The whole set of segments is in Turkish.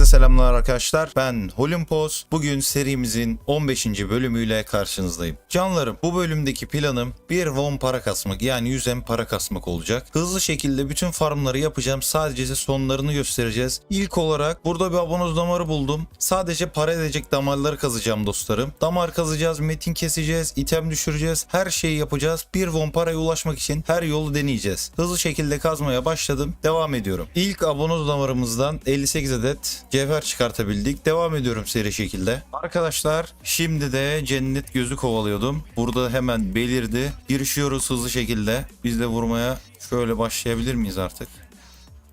Herkese selamlar arkadaşlar. Ben Holimpos. Bugün serimizin 15. bölümüyle karşınızdayım. Canlarım bu bölümdeki planım bir won para kasmak yani 100 M para kasmak olacak. Hızlı şekilde bütün farmları yapacağım. Sadece sonlarını göstereceğiz. İlk olarak burada bir abonoz damarı buldum. Sadece para edecek damarları kazacağım dostlarım. Damar kazacağız, metin keseceğiz, item düşüreceğiz. Her şeyi yapacağız. Bir won paraya ulaşmak için her yolu deneyeceğiz. Hızlı şekilde kazmaya başladım. Devam ediyorum. İlk abonoz damarımızdan 58 adet cevher çıkartabildik. Devam ediyorum seri şekilde. Arkadaşlar şimdi de cennet gözü kovalıyordum. Burada hemen belirdi. Girişiyoruz hızlı şekilde. Biz de vurmaya şöyle başlayabilir miyiz artık?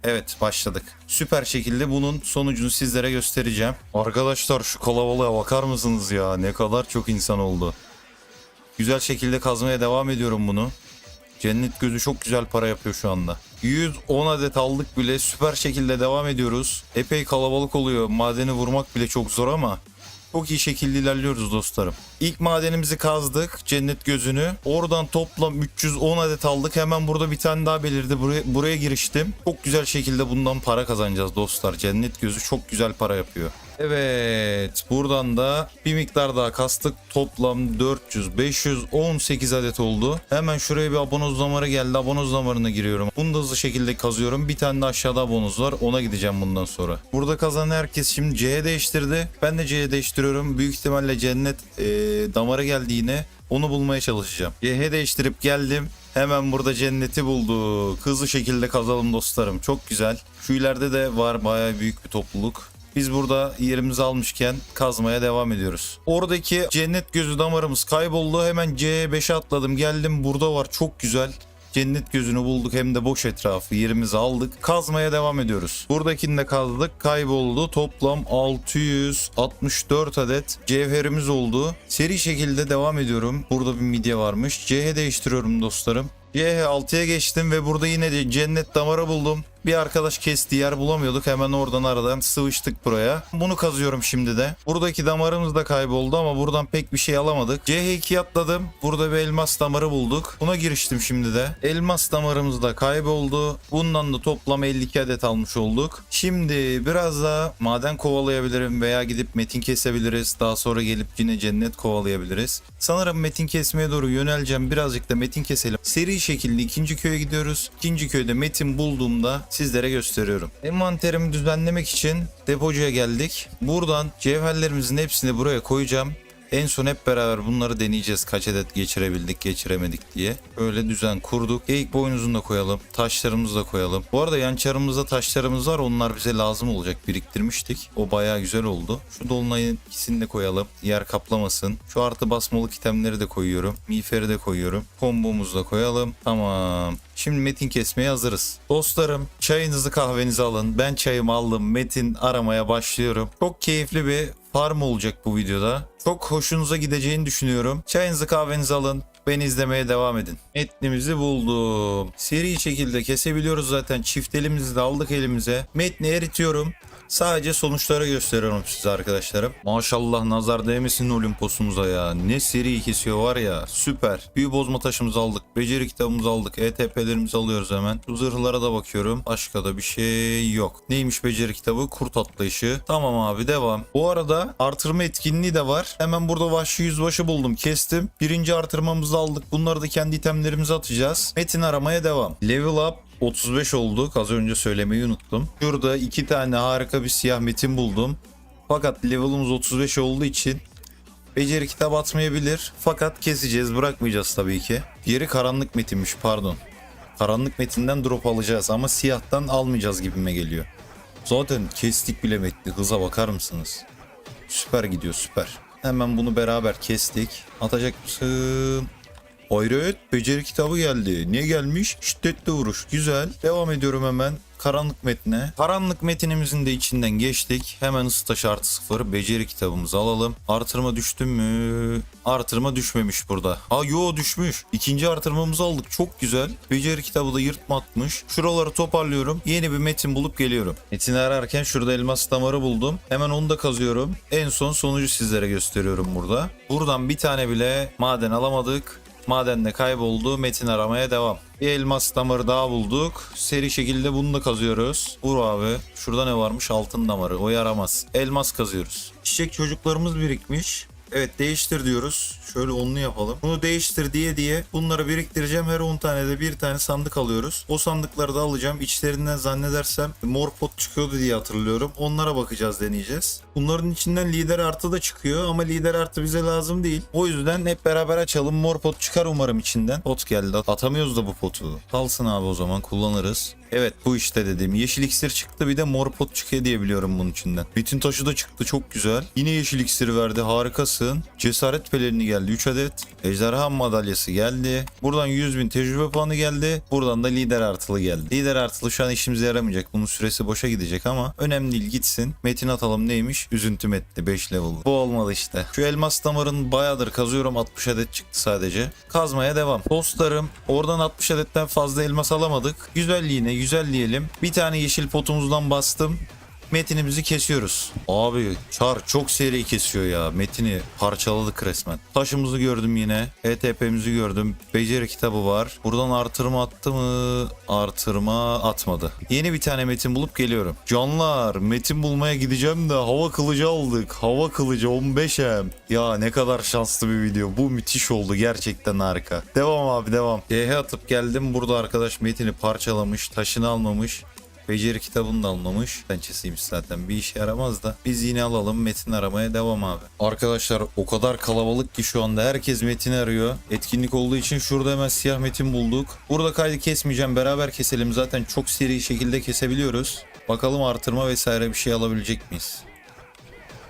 Evet başladık. Süper şekilde bunun sonucunu sizlere göstereceğim. Arkadaşlar şu kalabalığa bakar mısınız ya? Ne kadar çok insan oldu. Güzel şekilde kazmaya devam ediyorum bunu. Cennet gözü çok güzel para yapıyor şu anda. 110 adet aldık bile süper şekilde devam ediyoruz. Epey kalabalık oluyor. Madeni vurmak bile çok zor ama çok iyi şekilde ilerliyoruz dostlarım. İlk madenimizi kazdık cennet gözünü. Oradan toplam 310 adet aldık. Hemen burada bir tane daha belirdi. Buraya, buraya giriştim. Çok güzel şekilde bundan para kazanacağız dostlar. Cennet gözü çok güzel para yapıyor. Evet buradan da bir miktar daha kastık. Toplam 400, 518 adet oldu. Hemen şuraya bir abonoz damarı geldi. Abonoz damarına giriyorum. Bunu da hızlı şekilde kazıyorum. Bir tane de aşağıda abonoz var. Ona gideceğim bundan sonra. Burada kazanan herkes şimdi C'ye değiştirdi. Ben de C'ye değiştiriyorum. Büyük ihtimalle cennet ee, damara geldi yine. Onu bulmaya çalışacağım. CH değiştirip geldim. Hemen burada cenneti bulduk. Hızlı şekilde kazalım dostlarım. Çok güzel. Şu ileride de var bayağı büyük bir topluluk. Biz burada yerimizi almışken kazmaya devam ediyoruz. Oradaki cennet gözü damarımız kayboldu. Hemen C5'e atladım. Geldim burada var. Çok güzel. Cennet gözünü bulduk hem de boş etrafı yerimizi aldık. Kazmaya devam ediyoruz. Buradakini de kazdık. Kayboldu. Toplam 664 adet cevherimiz oldu. Seri şekilde devam ediyorum. Burada bir midye varmış. CH değiştiriyorum dostlarım. CH 6'ya geçtim ve burada yine de cennet damarı buldum. Bir arkadaş kesti yer bulamıyorduk. Hemen oradan aradan sıvıştık buraya. Bunu kazıyorum şimdi de. Buradaki damarımız da kayboldu ama buradan pek bir şey alamadık. CH2 atladım. Burada bir elmas damarı bulduk. Buna giriştim şimdi de. Elmas damarımız da kayboldu. Bundan da toplam 52 adet almış olduk. Şimdi biraz daha maden kovalayabilirim veya gidip metin kesebiliriz. Daha sonra gelip yine cennet kovalayabiliriz. Sanırım metin kesmeye doğru yöneleceğim. Birazcık da metin keselim. Seri şekilde ikinci köye gidiyoruz. İkinci köyde metin bulduğumda sizlere gösteriyorum. Envanterimi düzenlemek için depocuya geldik. Buradan cevherlerimizin hepsini buraya koyacağım. En son hep beraber bunları deneyeceğiz. Kaç adet geçirebildik, geçiremedik diye. Öyle düzen kurduk. Geyik boynuzunu da koyalım. Taşlarımızı da koyalım. Bu arada yan çarımızda taşlarımız var. Onlar bize lazım olacak. Biriktirmiştik. O bayağı güzel oldu. Şu dolunayın ikisini de koyalım. Yer kaplamasın. Şu artı basmalık itemleri de koyuyorum. Miğferi de koyuyorum. Kombomuzu da koyalım. Tamam. Şimdi metin kesmeye hazırız. Dostlarım çayınızı kahvenizi alın. Ben çayımı aldım. Metin aramaya başlıyorum. Çok keyifli bir farm olacak bu videoda. Çok hoşunuza gideceğini düşünüyorum. Çayınızı kahvenizi alın. Beni izlemeye devam edin. Metnimizi buldum. Seri şekilde kesebiliyoruz zaten. Çift elimizi de aldık elimize. Metni eritiyorum. Sadece sonuçları gösteriyorum size arkadaşlarım. Maşallah nazar değmesin Olimpos'umuza ya. Ne seri kesiyor var ya süper. Büyü bozma taşımızı aldık. Beceri kitabımızı aldık. ETP'lerimizi alıyoruz hemen. Şu zırhlara da bakıyorum. Başka da bir şey yok. Neymiş beceri kitabı? Kurt atlayışı. Tamam abi devam. Bu arada artırma etkinliği de var. Hemen burada vahşi yüzbaşı buldum. Kestim. Birinci artırmamızı aldık. Bunları da kendi itemlerimize atacağız. Metin aramaya devam. Level up 35 olduk. Az önce söylemeyi unuttum. Şurada iki tane harika bir siyah metin buldum. Fakat level'ımız 35 olduğu için beceri kitap atmayabilir. Fakat keseceğiz bırakmayacağız tabii ki. Diğeri karanlık metinmiş pardon. Karanlık metinden drop alacağız ama siyahtan almayacağız gibime geliyor. Zaten kestik bile metni hıza bakar mısınız? Süper gidiyor süper. Hemen bunu beraber kestik. Atacak mısın? Hayret beceri kitabı geldi. Niye gelmiş? Şiddetli vuruş. Güzel. Devam ediyorum hemen. Karanlık metne. Karanlık metinimizin de içinden geçtik. Hemen ısı taşı artı sıfır. Beceri kitabımızı alalım. Artırma düştü mü? Artırma düşmemiş burada. Aa yo düşmüş. İkinci artırmamızı aldık. Çok güzel. Beceri kitabı da yırtma atmış. Şuraları toparlıyorum. Yeni bir metin bulup geliyorum. Metini ararken şurada elmas damarı buldum. Hemen onu da kazıyorum. En son sonucu sizlere gösteriyorum burada. Buradan bir tane bile maden alamadık. Madende kayboldu. Metin aramaya devam. Bir elmas damarı daha bulduk. Seri şekilde bunu da kazıyoruz. Vur abi. Şurada ne varmış? Altın damarı. O yaramaz. Elmas kazıyoruz. Çiçek çocuklarımız birikmiş. Evet değiştir diyoruz. Şöyle onlu yapalım. Bunu değiştir diye diye bunları biriktireceğim. Her 10 tane de bir tane sandık alıyoruz. O sandıkları da alacağım. İçlerinden zannedersem mor pot çıkıyordu diye hatırlıyorum. Onlara bakacağız deneyeceğiz. Bunların içinden lider artı da çıkıyor ama lider artı bize lazım değil. O yüzden hep beraber açalım. Mor pot çıkar umarım içinden. Pot geldi. Atamıyoruz da bu potu. Kalsın abi o zaman kullanırız. Evet bu işte dediğim. Yeşil iksir çıktı bir de mor pot çıkıyor diye biliyorum bunun içinden. Bitin taşı da çıktı çok güzel. Yine yeşil iksir verdi harikasın. Cesaret pelerini geldi 3 adet. Ejderha madalyası geldi. Buradan 100 bin tecrübe puanı geldi. Buradan da lider artılı geldi. Lider artılı şu an işimize yaramayacak. Bunun süresi boşa gidecek ama önemli değil gitsin. Metin atalım neymiş? Üzüntü metni 5 level. Bu olmalı işte. Şu elmas damarını bayağıdır kazıyorum 60 adet çıktı sadece. Kazmaya devam. Dostlarım oradan 60 adetten fazla elmas alamadık. Güzel yine 150 diyelim. Bir tane yeşil potumuzdan bastım. Metinimizi kesiyoruz. Abi çar çok seri kesiyor ya. Metini parçaladık resmen. Taşımızı gördüm yine. ETP'mizi gördüm. Beceri kitabı var. Buradan artırma attı mı? Artırma atmadı. Yeni bir tane metin bulup geliyorum. Canlar metin bulmaya gideceğim de hava kılıcı aldık. Hava kılıcı 15'em. Ya ne kadar şanslı bir video. Bu müthiş oldu. Gerçekten harika. Devam abi devam. DH atıp geldim. Burada arkadaş metini parçalamış. Taşını almamış. Beceri kitabını da almamış. Pençesiymiş zaten bir işe yaramaz da. Biz yine alalım metin aramaya devam abi. Arkadaşlar o kadar kalabalık ki şu anda herkes metin arıyor. Etkinlik olduğu için şurada hemen siyah metin bulduk. Burada kaydı kesmeyeceğim beraber keselim zaten çok seri şekilde kesebiliyoruz. Bakalım artırma vesaire bir şey alabilecek miyiz?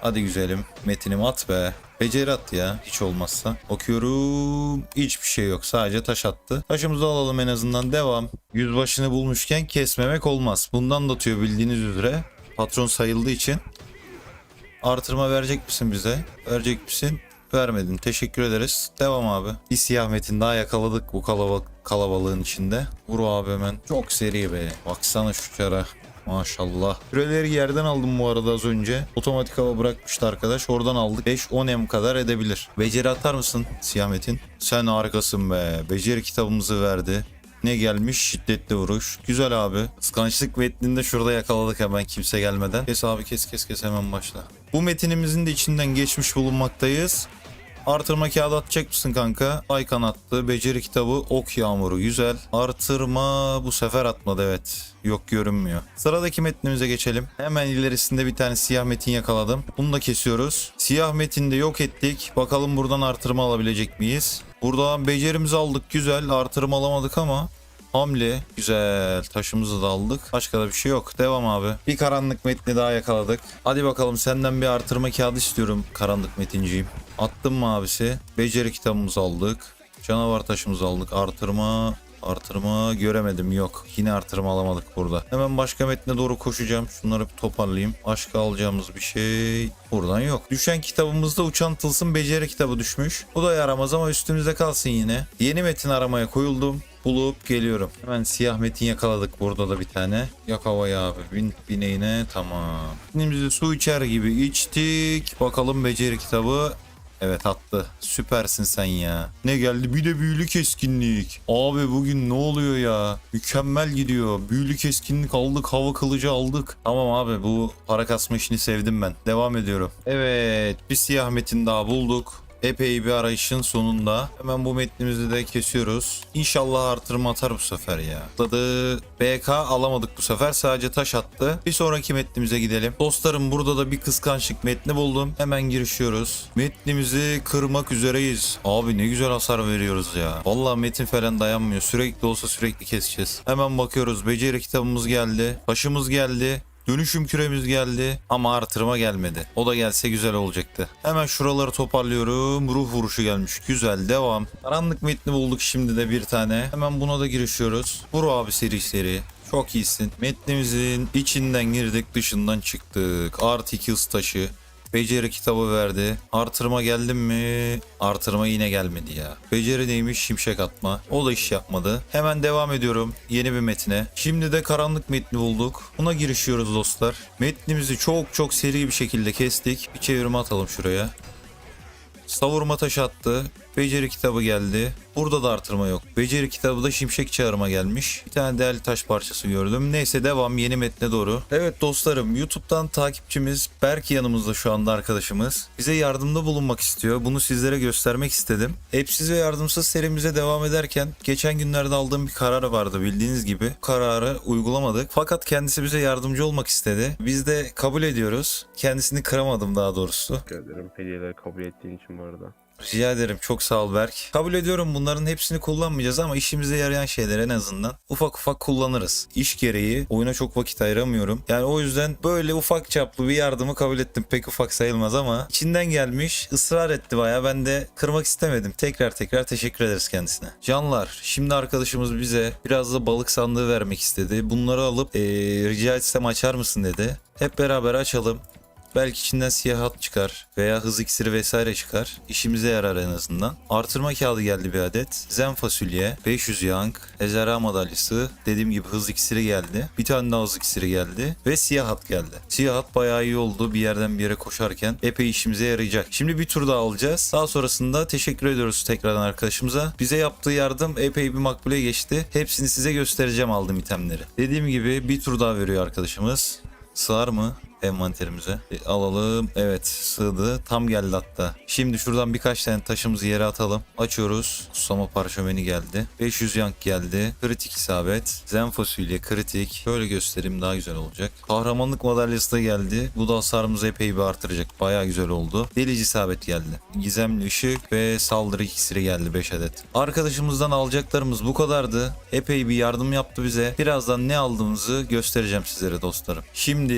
Hadi güzelim. Metinim at be. Beceri at ya hiç olmazsa. Okuyorum. Hiçbir şey yok. Sadece taş attı. Taşımızı alalım en azından. Devam. Yüzbaşını bulmuşken kesmemek olmaz. Bundan da tüyo bildiğiniz üzere. Patron sayıldığı için. Artırma verecek misin bize? Verecek misin? Vermedin. Teşekkür ederiz. Devam abi. Bir siyah metin daha yakaladık bu kalabalık kalabalığın içinde. Vur abi hemen. Çok seri be. Baksana şu çara. Maşallah. Küreleri yerden aldım bu arada az önce. Otomatik hava bırakmıştı arkadaş. Oradan aldık. 5-10 M kadar edebilir. Beceri atar mısın Siyah Metin? Sen harikasın be. Beceri kitabımızı verdi. Ne gelmiş? Şiddetli vuruş. Güzel abi. Kıskançlık metninde şurada yakaladık hemen kimse gelmeden. Kes abi kes kes kes hemen başla. Bu metinimizin de içinden geçmiş bulunmaktayız. Artırma kağıdı atacak mısın kanka? Ay kanattı. Beceri kitabı ok yağmuru. Güzel. Artırma bu sefer atmadı evet. Yok görünmüyor. Sıradaki metnimize geçelim. Hemen ilerisinde bir tane siyah metin yakaladım. Bunu da kesiyoruz. Siyah metini de yok ettik. Bakalım buradan artırma alabilecek miyiz? Buradan becerimizi aldık. Güzel. Artırma alamadık ama Hamle. Güzel. Taşımızı da aldık. Başka da bir şey yok. Devam abi. Bir karanlık metni daha yakaladık. Hadi bakalım senden bir artırma kağıdı istiyorum karanlık metinciyim. Attım mı? Beceri kitabımızı aldık. Canavar taşımızı aldık. Artırma Artırma göremedim yok. Yine artırma alamadık burada. Hemen başka metne doğru koşacağım. Şunları bir toparlayayım. Başka alacağımız bir şey buradan yok. Düşen kitabımızda uçan tılsım beceri kitabı düşmüş. Bu da yaramaz ama üstümüzde kalsın yine. Yeni metin aramaya koyuldum. Bulup geliyorum. Hemen siyah metin yakaladık burada da bir tane. Yak havaya abi. Bin bineğine tamam. Kendimizi su içer gibi içtik. Bakalım beceri kitabı Evet attı. Süpersin sen ya. Ne geldi? Bir de büyülü keskinlik. Abi bugün ne oluyor ya? Mükemmel gidiyor. Büyülü keskinlik aldık. Hava kılıcı aldık. Tamam abi bu para kasma işini sevdim ben. Devam ediyorum. Evet bir siyah metin daha bulduk. Epey bir arayışın sonunda. Hemen bu metnimizi de kesiyoruz. İnşallah artırma atar bu sefer ya. Atladı. BK alamadık bu sefer. Sadece taş attı. Bir sonraki metnimize gidelim. Dostlarım burada da bir kıskançlık metni buldum. Hemen girişiyoruz. Metnimizi kırmak üzereyiz. Abi ne güzel hasar veriyoruz ya. Vallahi metin falan dayanmıyor. Sürekli olsa sürekli keseceğiz. Hemen bakıyoruz. Beceri kitabımız geldi. Taşımız geldi. Dönüşüm küremiz geldi ama artırma gelmedi. O da gelse güzel olacaktı. Hemen şuraları toparlıyorum. Ruh vuruşu gelmiş. Güzel devam. Karanlık metni bulduk şimdi de bir tane. Hemen buna da girişiyoruz. Vur abi seri seri. Çok iyisin. Metnimizin içinden girdik dışından çıktık. Artı 2 hız taşı. Beceri kitabı verdi. Artırma geldi mi? Artırma yine gelmedi ya. Beceri neymiş? Şimşek atma. O da iş yapmadı. Hemen devam ediyorum yeni bir metine. Şimdi de karanlık metni bulduk. Buna girişiyoruz dostlar. Metnimizi çok çok seri bir şekilde kestik. Bir çevirme atalım şuraya. Savurma taşı attı. Beceri kitabı geldi. Burada da artırma yok. Beceri kitabı da şimşek çağırma gelmiş. Bir tane değerli taş parçası gördüm. Neyse devam yeni metne doğru. Evet dostlarım YouTube'dan takipçimiz Berk yanımızda şu anda arkadaşımız. Bize yardımda bulunmak istiyor. Bunu sizlere göstermek istedim. Epsiz ve yardımsız serimize devam ederken geçen günlerde aldığım bir karar vardı bildiğiniz gibi. Bu kararı uygulamadık. Fakat kendisi bize yardımcı olmak istedi. Biz de kabul ediyoruz. Kendisini kıramadım daha doğrusu. Teşekkür ederim hediyeleri kabul ettiğin için bu arada. Rica ederim çok sağ ol Berk. Kabul ediyorum bunların hepsini kullanmayacağız ama işimize yarayan şeyler en azından ufak ufak kullanırız. İş gereği oyuna çok vakit ayıramıyorum. Yani o yüzden böyle ufak çaplı bir yardımı kabul ettim. Pek ufak sayılmaz ama içinden gelmiş ısrar etti baya ben de kırmak istemedim. Tekrar tekrar teşekkür ederiz kendisine. Canlar şimdi arkadaşımız bize biraz da balık sandığı vermek istedi. Bunları alıp eee, rica etsem açar mısın dedi. Hep beraber açalım. Belki içinden siyah hat çıkar veya hız iksiri vesaire çıkar. İşimize yarar en azından. Artırma kağıdı geldi bir adet. Zen fasulye, 500 yank, ejderha madalyası, dediğim gibi hız iksiri geldi. Bir tane daha hız iksiri geldi ve siyah hat geldi. Siyah hat bayağı iyi oldu bir yerden bir yere koşarken. Epey işimize yarayacak. Şimdi bir tur daha alacağız. Daha sonrasında teşekkür ediyoruz tekrardan arkadaşımıza. Bize yaptığı yardım epey bir makbule geçti. Hepsini size göstereceğim aldığım itemleri. Dediğim gibi bir tur daha veriyor arkadaşımız. Sığar mı? Envanterimize. E, alalım. Evet sığdı. Tam geldi hatta. Şimdi şuradan birkaç tane taşımızı yere atalım. Açıyoruz. Kutsama parşömeni geldi. 500 yank geldi. Kritik isabet. Zen fasulye kritik. Şöyle göstereyim daha güzel olacak. Kahramanlık madalyası da geldi. Bu da hasarımızı epey bir artıracak. Baya güzel oldu. Delici isabet geldi. Gizemli ışık ve saldırı iksiri geldi 5 adet. Arkadaşımızdan alacaklarımız bu kadardı. Epey bir yardım yaptı bize. Birazdan ne aldığımızı göstereceğim sizlere dostlarım. Şimdi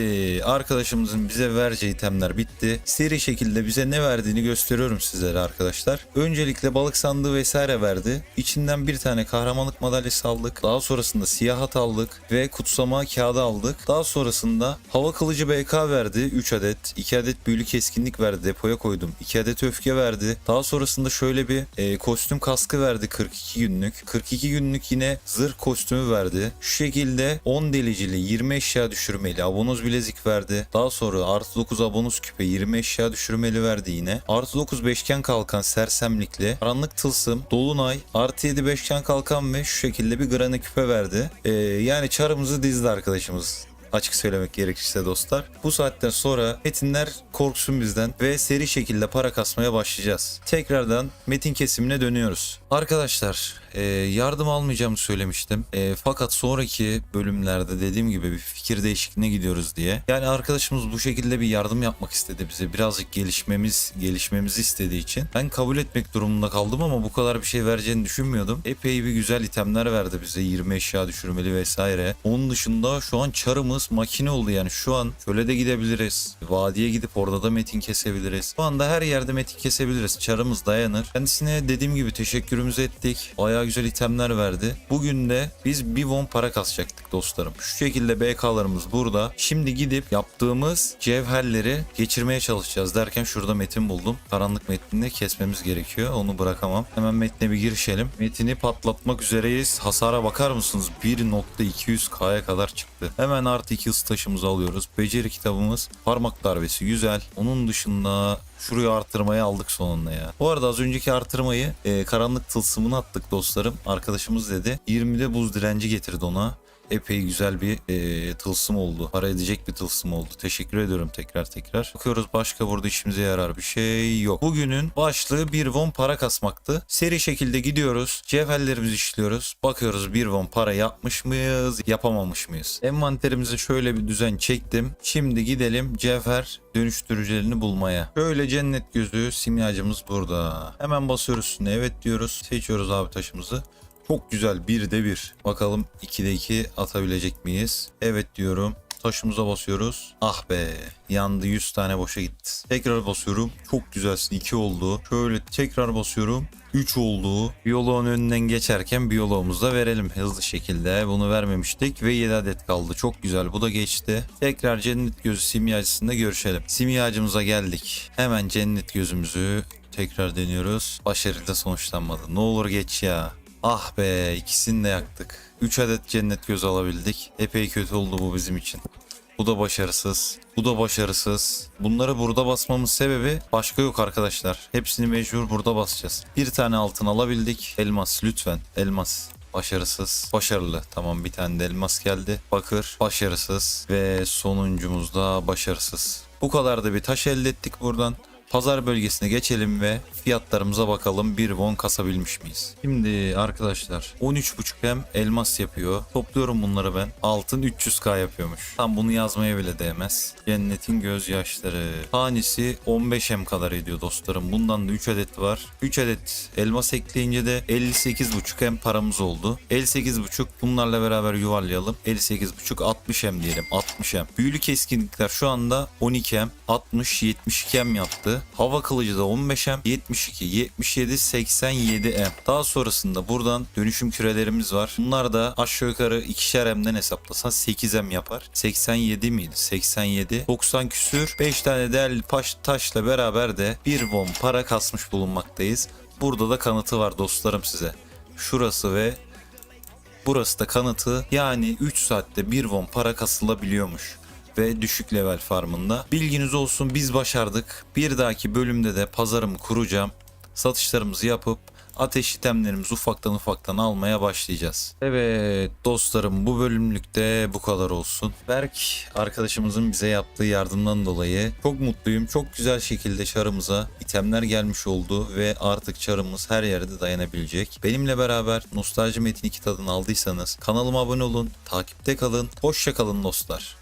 arkadaşımızın bize vereceği itemler bitti. Seri şekilde bize ne verdiğini gösteriyorum sizlere arkadaşlar. Öncelikle balık sandığı vesaire verdi. İçinden bir tane kahramanlık madalyası aldık. Daha sonrasında siyah hat aldık ve kutsama kağıdı aldık. Daha sonrasında hava kılıcı BK verdi 3 adet. 2 adet büyülü keskinlik verdi depoya koydum. 2 adet öfke verdi. Daha sonrasında şöyle bir e, kostüm kaskı verdi 42 günlük. 42 günlük yine zırh kostümü verdi. Şu şekilde 10 delicili 20 eşya düşürmeli abonoz bilezik verdi. Daha sonra artı 9 abonoz küpe 20 eşya düşürmeli verdi yine. Artı 9 beşgen kalkan sersemlikli. Karanlık tılsım, dolunay, artı 7 beşgen kalkan ve şu şekilde bir grane küpe verdi. E, yani çarımızı dizdi arkadaşımız açık söylemek gerekirse dostlar. Bu saatten sonra metinler korksun bizden ve seri şekilde para kasmaya başlayacağız. Tekrardan metin kesimine dönüyoruz. Arkadaşlar e, yardım almayacağımı söylemiştim. E, fakat sonraki bölümlerde dediğim gibi bir fikir değişikliğine gidiyoruz diye. Yani arkadaşımız bu şekilde bir yardım yapmak istedi bize. Birazcık gelişmemiz gelişmemizi istediği için. Ben kabul etmek durumunda kaldım ama bu kadar bir şey vereceğini düşünmüyordum. Epey bir güzel itemler verdi bize. 20 eşya düşürmeli vesaire. Onun dışında şu an çarımız makine oldu yani. Şu an şöyle de gidebiliriz. Vadiye gidip orada da metin kesebiliriz. Şu anda her yerde metin kesebiliriz. Çarımız dayanır. Kendisine dediğim gibi teşekkürümüzü ettik. Bayağı güzel itemler verdi. Bugün de biz bir won para kasacaktık dostlarım. Şu şekilde BK'larımız burada. Şimdi gidip yaptığımız cevherleri geçirmeye çalışacağız derken şurada metin buldum. Karanlık metnini kesmemiz gerekiyor. Onu bırakamam. Hemen metne bir girişelim. Metini patlatmak üzereyiz. Hasara bakar mısınız? 1.200k'ya kadar çıktı. Hemen artı 2 ısı taşımızı alıyoruz. Beceri kitabımız parmak darbesi güzel. Onun dışında Şuraya artırmayı aldık sonunda ya. Bu arada az önceki artırmayı e, karanlık tılsımını attık dostlarım. Arkadaşımız dedi. 20'de buz direnci getirdi ona epey güzel bir e, tılsım oldu. Para edecek bir tılsım oldu. Teşekkür ediyorum tekrar tekrar. Bakıyoruz başka burada işimize yarar bir şey yok. Bugünün başlığı bir won para kasmaktı. Seri şekilde gidiyoruz. Cevherlerimizi işliyoruz. Bakıyoruz bir won para yapmış mıyız, yapamamış mıyız? Envanterimize şöyle bir düzen çektim. Şimdi gidelim cevher dönüştürücülerini bulmaya. Şöyle cennet gözü simyacımız burada. Hemen basıyoruz üstüne evet diyoruz. Seçiyoruz abi taşımızı. Çok güzel. Bir de bir. Bakalım 2'de 2 atabilecek miyiz? Evet diyorum. Taşımıza basıyoruz. Ah be. Yandı 100 tane boşa gitti. Tekrar basıyorum. Çok güzelsin. 2 oldu. Şöyle tekrar basıyorum. 3 oldu. Biyoloğun önünden geçerken biyoloğumuzu da verelim hızlı şekilde. Bunu vermemiştik ve 7 adet kaldı. Çok güzel. Bu da geçti. Tekrar cennet gözü simyacısında görüşelim. Simyacımıza geldik. Hemen cennet gözümüzü tekrar deniyoruz. Başarıyla sonuçlanmadı. Ne olur geç ya. Ah be ikisini de yaktık. 3 adet cennet göz alabildik. Epey kötü oldu bu bizim için. Bu da başarısız. Bu da başarısız. Bunları burada basmamın sebebi başka yok arkadaşlar. Hepsini mecbur burada basacağız. Bir tane altın alabildik. Elmas lütfen. Elmas. Başarısız. Başarılı. Tamam bir tane de elmas geldi. Bakır. Başarısız. Ve sonuncumuz da başarısız. Bu kadar da bir taş elde ettik buradan. Pazar bölgesine geçelim ve fiyatlarımıza bakalım bir won kasabilmiş miyiz? Şimdi arkadaşlar 13.5 hem elmas yapıyor. Topluyorum bunları ben. Altın 300k yapıyormuş. Tam bunu yazmaya bile değmez. Cennetin gözyaşları. Tanesi 15 hem kadar ediyor dostlarım. Bundan da 3 adet var. 3 adet elmas ekleyince de 58.5 hem paramız oldu. 58.5 bunlarla beraber yuvarlayalım. 58.5 60 hem diyelim. 60 hem. Büyülü keskinlikler şu anda 12 hem. 60 72 hem yaptı. Hava kılıcı da 15 hem. 72 77 87 hem. Daha sonrasında buradan dönüşüm kürelerimiz var. Bunlar da aşağı yukarı ikişer hemden hesaplasan 8 hem yapar. 87 miydi? 87. 90 küsür. 5 tane değerli taş, taşla beraber de bir won para kasmış bulunmaktayız. Burada da kanıtı var dostlarım size. Şurası ve Burası da kanıtı yani 3 saatte 1 won para kasılabiliyormuş ve düşük level farmında. Bilginiz olsun biz başardık. Bir dahaki bölümde de pazarımı kuracağım. Satışlarımızı yapıp ateş itemlerimizi ufaktan ufaktan almaya başlayacağız. Evet dostlarım bu bölümlükte bu kadar olsun. Berk arkadaşımızın bize yaptığı yardımdan dolayı çok mutluyum. Çok güzel şekilde çarımıza itemler gelmiş oldu ve artık çarımız her yerde dayanabilecek. Benimle beraber Nostalji Metin 2 tadını aldıysanız kanalıma abone olun, takipte kalın. Hoşça kalın dostlar.